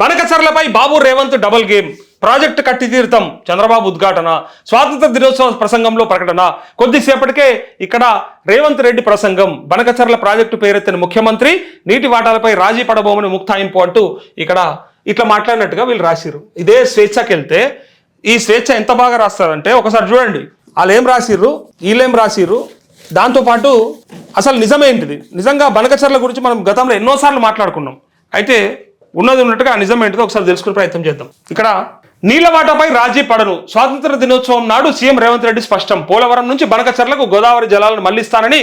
బనకచర్లపై Babu Revanth double game. Project కట్టి తీర్థం చంద్రబాబు ఉద్ఘాటన. స్వాతంత్ర దినోత్సవ ప్రసంగంలో ప్రకటన. కొద్దిసేపటికే ఇక్కడ రేవంత్ రెడ్డి ప్రసంగం. బనకచర్ల ప్రాజెక్టు పేరెత్తిన ముఖ్యమంత్రి నీటి వాటాలపై రాజీ పడబోమని ముక్తాయింపు అంటూ ఇక్కడ ఇట్లా మాట్లాడినట్టుగా వీళ్ళు రాసిరు ఇదే స్వేచ్ఛకి వెళ్తే ఈ స్వేచ్ఛ ఎంత బాగా రాస్తారంటే ఒకసారి చూడండి. వాళ్ళు ఏం రాసిర్రు? వీళ్ళేం రాసిర్రు? దాంతోపాటు అసలు నిజమేంటిది? నిజంగా బనకచర్ల గురించి మనం గతంలో ఎన్నోసార్లు మాట్లాడుకున్నాం. అయితే ఉన్నది ఉన్నట్టుగా నిజం ఏంటిదో ఒకసారి తెలుసుకునే ప్రయత్నం చేద్దాం. ఇక్కడ నీళ్ళ వాటాపై రాజీ పడను స్వాతంత్ర దినోత్సవం నాడు సీఎం రేవంత్ రెడ్డి స్పష్టం. పోలవరం నుంచి బనకచర్లకు గోదావరి జలాలను మళ్ళిస్తానని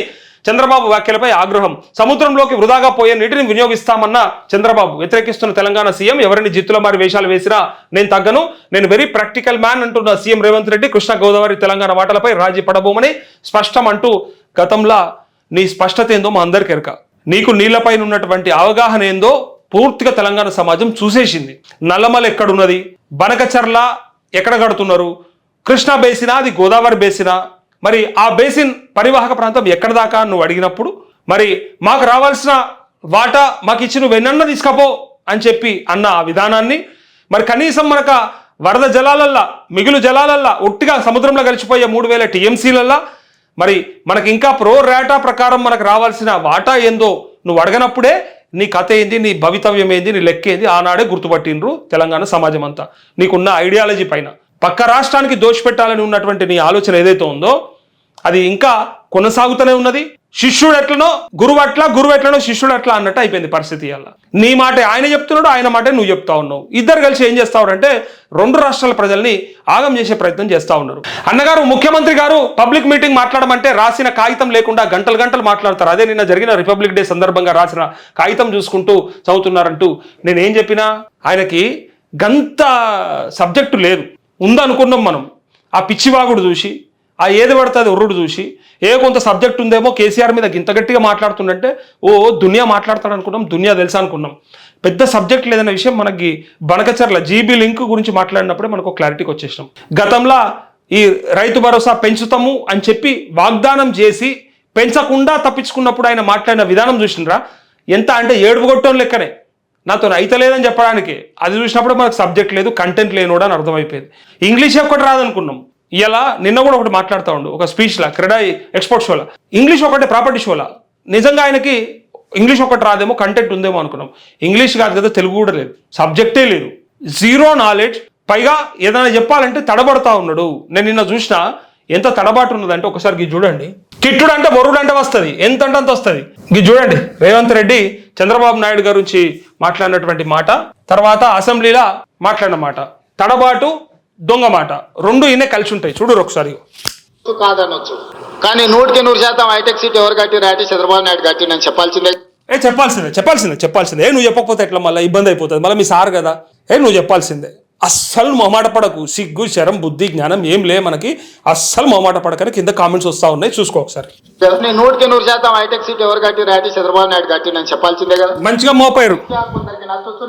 చంద్రబాబు వ్యాఖ్యలపై ఆగ్రహం. సముద్రంలోకి వృధాగా పోయే నీటిని వినియోగిస్తామన్న చంద్రబాబు. వ్యతిరేకిస్తున్న తెలంగాణ సీఎం ఎవరిని జిత్తుల మారి వేషాలు వేసినా నేను తగ్గను. నేను వెరీ ప్రాక్టికల్ మ్యాన్ అంటున్న సీఎం రేవంత్ రెడ్డి కృష్ణా గోదావరి తెలంగాణ వాటలపై రాజీ పడబోమని స్పష్టం అంటూ గతంలో నీ స్పష్టత ఏందో మా అందరికెరక నీకు నీళ్ళపైన ఉన్నటువంటి అవగాహన ఏందో పూర్తిగా తెలంగాణ సమాజం చూసేసింది. నల్లమల ఎక్కడున్నది? బనకచర్ల ఎక్కడ కడుతున్నారు? కృష్ణా బేసినా అది గోదావరి బేసినా? మరి ఆ బేసిన్ పరివాహక ప్రాంతం ఎక్కడ దాకా నువ్వు అడిగినప్పుడు మరి మాకు రావాల్సిన వాటా మాకు ఇచ్చి నువ్వు ఎన్నన్నా తీసుకపో అని చెప్పి అన్న ఆ విధానాన్ని మరి కనీసం మనక వరద జలాలల్లా మిగులు జలాలల్లా ఒట్టిగా సముద్రంలో కలిసిపోయే మూడు వేల టీఎంసీలల్లా మరి మనకి ఇంకా ప్రో రేటా ప్రకారం మనకు రావాల్సిన వాటా ఏందో నువ్వు అడగనప్పుడే నీ కథ ఏంది నీ భవితవ్యం ఏంది నీ లెక్క ఏంది ఆనాడే గుర్తుపట్టిండ్రు తెలంగాణ సమాజం అంతా నీకున్న ఐడియాలజీ పైన. పక్క రాష్ట్రానికి దోషపెట్టాలని ఉన్నటువంటి నీ ఆలోచన ఏదైతే ఉందో అది ఇంకా కొనసాగుతూనే ఉన్నది. శిష్యుడు ఎట్లనో గురువు అట్లా గురువు ఎట్లనో శిష్యుడు అట్లా అన్నట్టు అయిపోయింది పరిస్థితి అలా నీ మాట ఆయన చెప్తున్నాడు ఆయన మాట నువ్వు చెప్తా ఉన్నావు. ఇద్దరు కలిసి ఏం చేస్తావు అంటే రెండు రాష్ట్రాల ప్రజల్ని ఆగం చేసే ప్రయత్నం చేస్తా ఉన్నారు. అన్నగారు ముఖ్యమంత్రి గారు పబ్లిక్ మీటింగ్ మాట్లాడమంటే రాసిన కాగితం లేకుండా గంటలు గంటలు మాట్లాడతారు. అదే నిన్న జరిగిన రిపబ్లిక్ డే సందర్భంగా రాసిన కాగితం చూసుకుంటూ చదువుతున్నారంటూ నేనేం చెప్పినా? ఆయనకి గంత సబ్జెక్టు లేదు. ఉందనుకున్నాం మనం. ఆ పిచ్చివాగుడు చూసి ఆ ఏది పడుతుంది ఉర్రుడు చూసి. ఏ కొంత సబ్జెక్ట్ ఉందేమో కేసీఆర్ మీద ఇంత గట్టిగా మాట్లాడుతుందంటే ఓ దునియా మాట్లాడతాడు అనుకున్నాం దునియా తెలుసా అనుకున్నాం. పెద్ద సబ్జెక్ట్ లేదన్న విషయం మనకి బనకచర్ల జీబీ లింక్ గురించి మాట్లాడినప్పుడే మనకు క్లారిటీకి వచ్చేసినాం. గతంలో ఈ రైతు భరోసా పెంచుతాము అని చెప్పి వాగ్దానం చేసి పెంచకుండా తప్పించుకున్నప్పుడు ఆయన మాట్లాడిన విధానం చూసినరా? ఎంత అంటే ఏడుపు కొట్టడం లెక్కనే. నాతో అయితలేదని చెప్పడానికి. అది చూసినప్పుడు మనకు సబ్జెక్ట్ లేదు కంటెంట్ లేనోడు అని అర్థమైపోయింది. ఇంగ్లీష్ ఒక్కటి రాదనుకున్నాం. ఇలా నిన్న కూడా ఒకటి మాట్లాడుతూ ఉండు. ఒక స్పీచ్లా క్రీడా ఎక్స్పోర్ట్ షోలా ఇంగ్లీష్ ఒకటే ప్రాపర్టీ షోలా నిజంగా ఆయనకి ఇంగ్లీష్ ఒకటి రాదేమో కంటెంట్ ఉందేమో అనుకున్నాం. ఇంగ్లీష్ కాదు కదా తెలుగు కూడా లేదు. సబ్జెక్టే లేదు. జీరో నాలెడ్జ్ పైగా ఏదైనా చెప్పాలంటే తడబడతా ఉన్నాడు. నేను నిన్న చూసిన ఎంత తడబాటు ఉన్నదంటే ఒకసారి ఇది చూడండి. తిట్టుడు అంటే బొరుడు అంటే వస్తుంది. ఎంత అంటే అంత వస్తుంది. ఇది చూడండి. రేవంత్ రెడ్డి చంద్రబాబు నాయుడు గారి గురించి మాట్లాడినటువంటి మాట తర్వాత అసెంబ్లీలో మాట్లాడిన మాట. తడబాటు దొంగ మాట. రెండు ఈయన కలిసి ఉంటాయి. చూడు ఒకసారి. కాదనొచ్చు. కానీ నూటికి నూరు శాతం హైటెక్ సీట్ ఎవరు కట్టిరు అంటే చంద్రబాబు నాయుడు కట్టిండని చెప్పాల్సిందే. ఏ చెప్పాల్సిందే చెప్పాల్సిందే చెప్పాల్సిందే. ఏ నువ్వు చెప్పకపోతే ఎట్లా మళ్ళీ? ఇబ్బంది అయిపోతుంది. మళ్ళీ మీ సార్ కదా. ఏ నువ్వు చెప్పాల్సిందే. అస్సలు మొహమాట పడకు. సిగ్గు శరం బుద్ధి జ్ఞానం ఏం లే మనకి. అస్సలు మొహమాట పడకని కింద కామెంట్స్ వస్తా ఉన్నాయి. చూసుకో ఒకసారి. నేను నూటికి నూరు శాతం హైటెక్ సీట్ ఎవరు కట్టిరు అంటే చంద్రబాబు నాయుడు కట్టిండని చెప్పాల్సిందే కదా. మంచిగా మోపారు.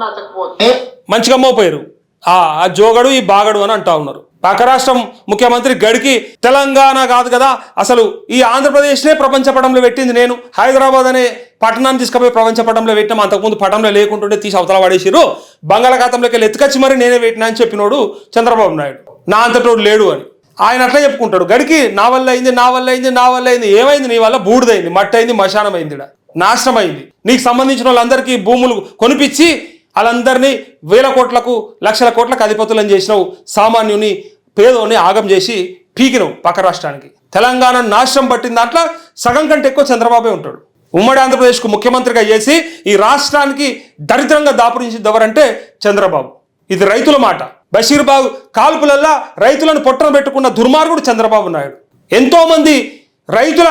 నచ్చకపోతే. మంచిగా మోపోయారు ఆ ఆ జోగడు ఈ బాగడు అని అంటా ఉన్నారు. పక్క రాష్ట్రం ముఖ్యమంత్రి గడికి తెలంగాణ కాదు కదా అసలు ఈ ఆంధ్రప్రదేశ్నే ప్రపంచ పటంలో పెట్టింది నేను. హైదరాబాద్ అనే పట్టణాన్ని తీసుకుపోయి ప్రపంచ పటంలో పెట్టినాం అంతకుముందు పటంలో లేకుంటుంటే తీసి అవతల పడేసిరు బంగాళాఖాతంలోకి వెళ్ళి ఎత్తుకొచ్చి మరి నేనే పెట్టినా అని చెప్పినోడు చంద్రబాబు నాయుడు. నా అంతటోడు లేడు అని. ఆయన అట్లా చెప్పుకుంటాడు. గడికి నా వల్ల అయింది నా వల్ల అయింది నా వల్ల అయింది ఏమైంది నీ వల్ల? బూడిదైంది మట్టి అయింది మశానం అయింది నాశనం అయింది నీకు సంబంధించిన వాళ్ళందరికీ భూములు కొనిపించి వాళ్ళందరినీ వేల కోట్లకు లక్షల కోట్లకు అధిపతులను చేసినావు సామాన్యుని పేదోని ఆగం చేసి పీకినవు పక్క రాష్ట్రానికి. తెలంగాణ నాశనం పట్టిన దాంట్లో సగం కంటే ఎక్కువ చంద్రబాబే ఉంటాడు. ఉమ్మడి ఆంధ్రప్రదేశ్కు ముఖ్యమంత్రిగా చేసి ఈ రాష్ట్రానికి దరిద్రంగా దాపురించింది ఎవరంటే చంద్రబాబు. ఇది రైతుల మాట. బషీర్బాబు కాల్పులల్లా రైతులను పొట్టన పెట్టుకున్న దుర్మార్గుడు చంద్రబాబు నాయుడు. ఎంతోమంది రైతుల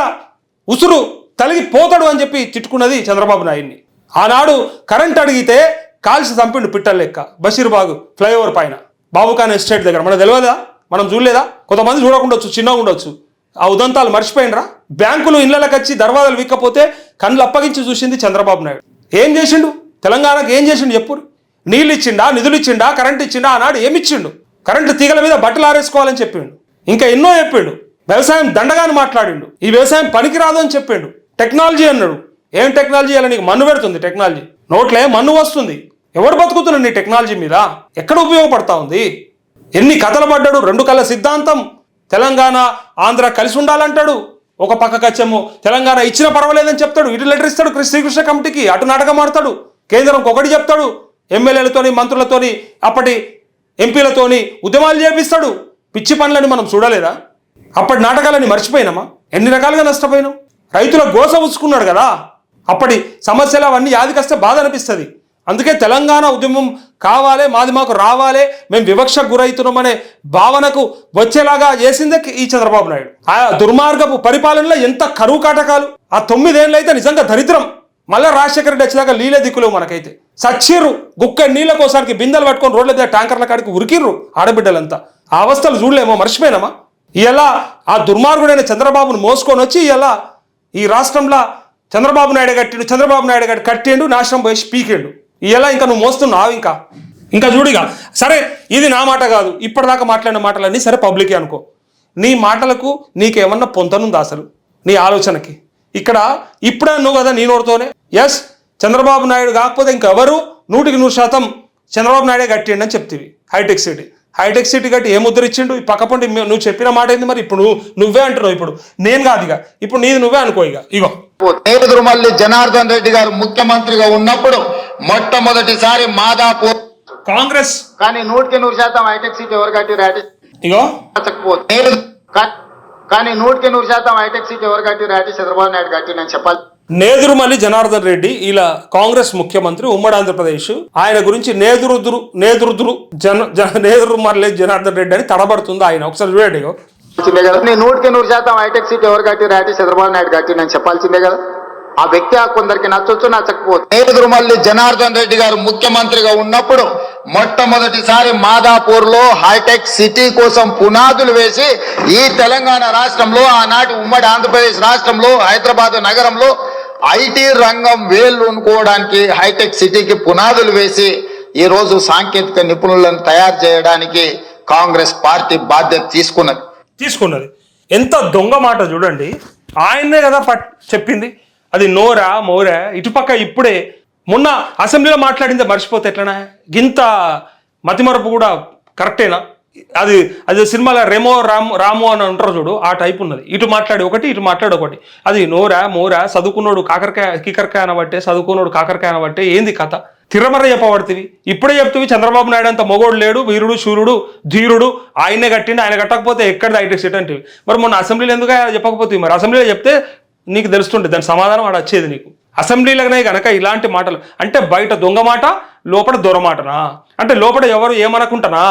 ఉసురు తలిగి పోతాడు అని చెప్పి తిట్టుకున్నది చంద్రబాబు నాయుడిని. ఆనాడు కరెంట్ అడిగితే కాల్చి చంపిండు పిట్టల లెక్క. బషీర్బాగు ఫ్లైఓవర్ పైన. బాబుఖాన్ ఎస్టేట్ దగ్గర. మనకు తెలియదా? మనం చూడలేదా? కొంతమంది చూడకుండొచ్చు చిన్నగా ఉండొచ్చు. ఆ ఉదంతాలు మర్చిపోయినరా? బ్యాంకులు ఇళ్ళకి వచ్చి దర్వాజాలు విక్కపోతే కళ్ళు అప్పగించి చూసింది చంద్రబాబు నాయుడు. ఏం చేసిండు? తెలంగాణకు ఏం చేసిండు చెప్పుడు నీళ్ళు ఇచ్చిండా? నిధులు ఇచ్చిండా? కరెంట్ ఇచ్చిండా? ఆనాడు ఏమి ఇచ్చిండు? కరెంటు తీగల మీద బట్టలు ఆరేసుకోవాలని చెప్పిండు. ఇంకా ఎన్నో చెప్పిండు. వ్యవసాయం దండగాని మాట్లాడిండు. ఈ వ్యవసాయం పనికిరాదు అని చెప్పిండు. టెక్నాలజీ అన్నాడు. ఏం టెక్నాలజీ అలా నీకు మన్ను పెడుతుంది టెక్నాలజీ? నోట్లే మన్ను వస్తుంది. ఎవడు బతుకుతున్నాడు నీ టెక్నాలజీ మీద? ఎక్కడ ఉపయోగపడతా ఉంది? ఎన్ని కథలు పడ్డాడు? రెండు కళ్ళ సిద్ధాంతం. తెలంగాణ ఆంధ్ర కలిసి ఉండాలంటాడు. ఒక పక్క కచ్చము తెలంగాణ ఇచ్చిన పర్వాలేదని చెప్తాడు. ఇటు లెటర్ ఇస్తాడు. శ్రీకృష్ణ కమిటీకి అటు నాటకం ఆడతాడు. కేంద్రం ఒకటి చెప్తాడు. ఎమ్మెల్యేలతోని మంత్రులతోని అప్పటి ఎంపీలతోని ఉద్యమాలు చేపిస్తాడు. పిచ్చి పనులని మనం చూడలేదా? అప్పటి నాటకాలని మర్చిపోయినామా? ఎన్ని రకాలుగా నష్టపోయినాం? రైతుల గోస ఉంచుకున్నాడు కదా. అప్పటి సమస్యలు అవన్నీ యాదికొస్తే బాధ అనిపిస్తుంది. అందుకే తెలంగాణ ఉద్యమం కావాలి మాది మాకు రావాలి మేము వివక్ష గురవుతున్నామనే భావనకు వచ్చేలాగా చేసిందే ఈ చంద్రబాబు నాయుడు. ఆ దుర్మార్గపు పరిపాలనలో ఎంత కరువు కాటకాలు. ఆ తొమ్మిదేళ్ళు అయితే నిజంగా దరిద్రం. మళ్ళీ రాజశేఖర రెడ్డి వచ్చినాక నీళ్ళే దిక్కులేవు మనకైతే. సచ్చిర్రు గుక్క నీళ్ళ కోసానికి బిందెలు పట్టుకొని రోడ్ల మీద ట్యాంకర్ల కాడికి ఉరికిర్రు ఆడబిడ్డలంతా. ఆ అవస్థలు చూడలేమో మర్చిపోయినామా? ఇలా ఆ దుర్మార్గుడైన చంద్రబాబును మోసుకొని వచ్చి ఇలా ఈ రాష్ట్రంలో చంద్రబాబు నాయుడు కట్టిండు చంద్రబాబు నాయుడు గారు కట్టిండు నాశనం పోయి పీకిండు. ఇలా ఇంకా నువ్వు మోస్తున్నావు ఇంకా? ఇంకా చూడిగా సరే ఇది నా మాట కాదు. ఇప్పటిదాకా మాట్లాడిన మాటలన్నీ సరే పబ్లికే అనుకో. నీ మాటలకు నీకేమన్నా పొంతనుందా అసలు? నీ ఆలోచనకి. ఇక్కడ ఇప్పుడే నువ్వు కదా నీ నోడుతోనే ఎస్ చంద్రబాబు నాయుడు కాకపోతే ఇంకెవరు? నూటికి నూరు శాతం చంద్రబాబు నాయుడే కట్టిండి అని చెప్తివి. Hitech city. హైటెక్ సిటీ కట్టి ఏ ముద్ర ఇచ్చిండు? ఈ పక్క పండి నువ్వు చెప్పిన మాట ఏంది మరి? ఇప్పుడు నువ్వు నువ్వే అంటున్నావు ఇప్పుడు. నేను కాదు ఇక. ఇప్పుడు నీది నువ్వే అనుకో ఇక. ఇగో. మళ్ళీ జనార్దన్ రెడ్డి గారు ముఖ్యమంత్రిగా ఉన్నప్పుడు మొట్టమొదటిసారి మాదాపూర్ కాంగ్రెస్. కానీ నూటికి నూరు శాతం హైటెక్ సిటీ ఎవరు కట్టిరు ఇగో. నేను కానీ నూటికి నూరు శాతం హైటెక్ సిటీ ఎవరు కట్టిరు హైటెక్ చంద్రబాబు నాయుడు కట్టినని చెప్పాలి. నేదురుమల్లి జనార్దన్ రెడ్డి ఇలా కాంగ్రెస్ ముఖ్యమంత్రి ఉమ్మడి ఆంధ్రప్రదేశ్ ఆయన గురించి నేదురుదురు నేదురుదురు జన జన నేదురుమల్లి జనార్దన్ రెడ్డి అని తడబడుతుంది ఆయన. ఒకసారి చూడండి నేను నూటికి నూరు శాతం హైటెక్ సిటీ ఎవరు కట్టిరు హైటెక్ చంద్రబాబు నాయుడు కట్టినని చెప్పాల్సిందే కదా. ఆ వ్యక్తి ఆ కొందరికి నచ్చొచ్చు నచ్చకపోతే నేదురుమల్లి జనార్దన్ రెడ్డి గారు ముఖ్యమంత్రిగా ఉన్నప్పుడు మొట్టమొదటిసారి మాదాపూర్లో హైటెక్ సిటీ కోసం పునాదులు వేసి ఈ తెలంగాణ రాష్ట్రంలో ఆనాటి ఉమ్మడి ఆంధ్రప్రదేశ్ రాష్ట్రంలో హైదరాబాద్ నగరంలో ఐటీ రంగం వేళ్ళు అనుకోవడానికి హైటెక్ సిటీకి పునాదులు వేసి ఈ రోజు సాంకేతిక నిపుణులను తయారు చేయడానికి కాంగ్రెస్ పార్టీ బాధ్యత తీసుకున్నది. తీసుకున్నది. ఎంత దొంగ మాట చూడండి. ఆయన్నే కదా పట్ చెప్పింది. అది నోరా మోరా? ఇటుపక్క ఇప్పుడే. మొన్న అసెంబ్లీలో మాట్లాడిందే మర్చిపోతే ఎట్లనా? గింత మతిమరపు కూడా కరెక్టేనా? అది అది సినిమాలో రెమో రాము రాము అని అంటారు చూడు ఆ టైప్ ఉన్నది. ఇటు మాట్లాడి ఒకటి ఇటు మాట్లాడి ఒకటి. అది నోరా మోరా చదువుకున్నోడు కాకరకాయ కికరకాయ అనబట్టే చదువుకున్నోడు కాకరకాయ అనబట్టే ఏంది కథ? తిరమర చెప్పబడుతుంది. ఇప్పుడే చెప్తుంది చంద్రబాబు నాయుడు అంత మొగోడు లేడు వీరుడు శూరుడు ధీరుడు ఆయనే కట్టిండు ఆయన కట్టకపోతే ఎక్కడ హైటెక్ సిటీ అంటే మరి మొన్న అసెంబ్లీలో ఎందుకు చెప్పకపోతే? మరి అసెంబ్లీలో చెప్తే నీకు తెలుస్తుంటే దాని సమాధానం ఆడ వచ్చేది నీకు. అసెంబ్లీలోనే కనుక ఇలాంటి మాటలు అంటే బయట దొంగ మాట లోపల దొరమాటనా అంటే లోపల ఎవరు ఏమనుకుంటానా?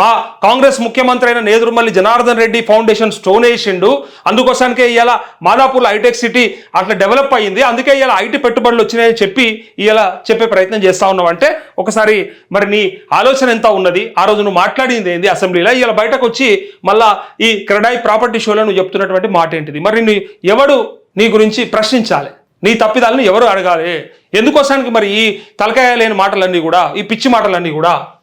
మా కాంగ్రెస్ ముఖ్యమంత్రి అయిన నేదురుమల్లి జనార్దన్ రెడ్డి ఫౌండేషన్ స్టోన్ వేసిండు. అందుకోసానికే ఇవాళ మాదాపూర్లో హైటెక్ సిటీ అట్లా డెవలప్ అయ్యింది. అందుకే ఇవాళ ఐటీ పెట్టుబడులు వచ్చినాయని చెప్పి ఇవాళ చెప్పే ప్రయత్నం చేస్తా ఉన్నావు అంటే ఒకసారి మరి నీ ఆలోచన ఎంత ఉన్నది? ఆ రోజు నువ్వు మాట్లాడింది ఏంది అసెంబ్లీలో? ఇవాళ బయటకు వచ్చి మళ్ళా ఈ క్రెడాయి ప్రాపర్టీ షోలో నువ్వు చెప్తున్నటువంటి మాట ఏంటిది మరి నీ ఎవడు నీ గురించి ప్రశ్నించాలి. నీ తప్పిదాలను ఎవరు అడగాలి? ఎందుకోసానికి మరి ఈ తలకాయ లేని మాటలన్నీ కూడా ఈ పిచ్చి మాటలన్నీ కూడా?